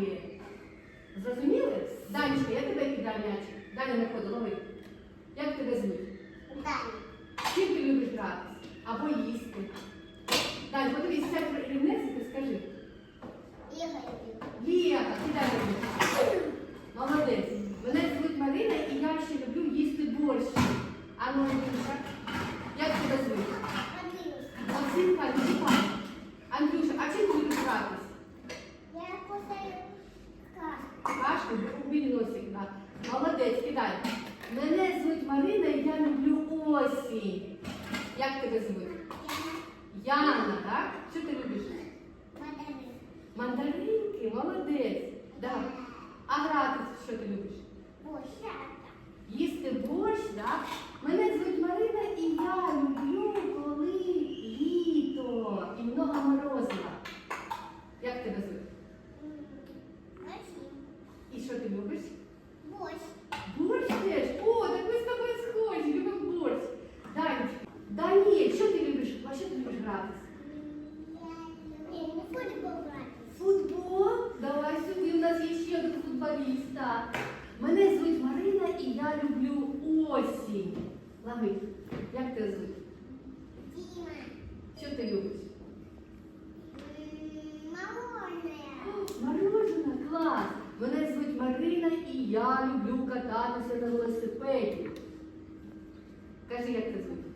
є. Зрозуміли? Данечка, я тебе кидаю м'ячик. Даня не ходить, лови. Як тебе зміг? Чим ти любиш гратись? Або їсти. Дань, подивись, це рівнець ти скажи. Ліга, кидай мені. Молодець. Мене звуть Марина і я ще люблю їсти борщ. А ну, у носик, так. Молодець, кидай. Мене звуть Марина і я люблю осінь. Як тебе звуть? Яна, так? Що ти любиш? Мандаринки, молодець. Да. А гратись, що ти любиш? Їсти борщ, так? Мене звуть Марина і я люблю осінь. Лаги, як тебе звуть? Діма. Що ти любиш? Морожене. Морожене, клас. Мене звуть Марина і я люблю кататися на велосипеді. Кажи, як ти звуть?